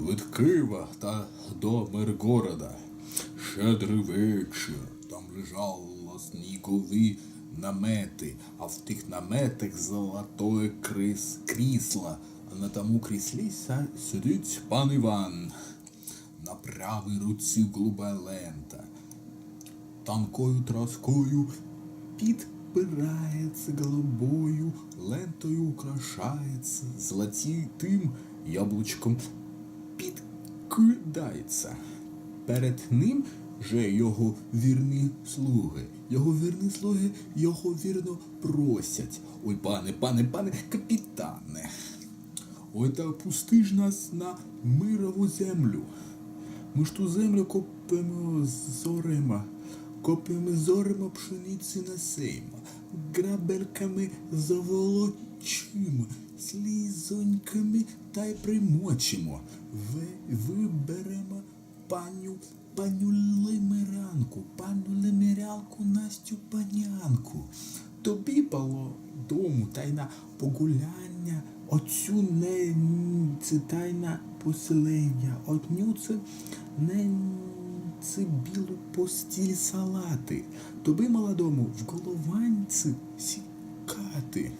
від Києва та до Миргорода. Щедрий вечір. Там лежали снігові намети, а в тих наметах золотое кріс, крісло, а на тому кріслі сидить пан Іван. На правій руці голуба лента. Танкою троскою підпирається голубою, лентою украшається, золотим яблучком підкидається. Перед ним же його вірні слуги. Його вірні слуги його вірно просять. Ой, пане, пане, пане, капітане. Ой, та пусти ж нас на мирову землю. Ми ж ту землю копимо зорима, копимо зорима пшениці насеймо, грабельками заволочимо, слізоньками та й примочимо. Ви, виберемо паню, паню Лимирянку, паню Лимирянку Настю панянку. Тобі пало дому та погуляння, оцю не це тайна поселення, одню це не це білу постіль салати. Тоби молодому в голованці сікати.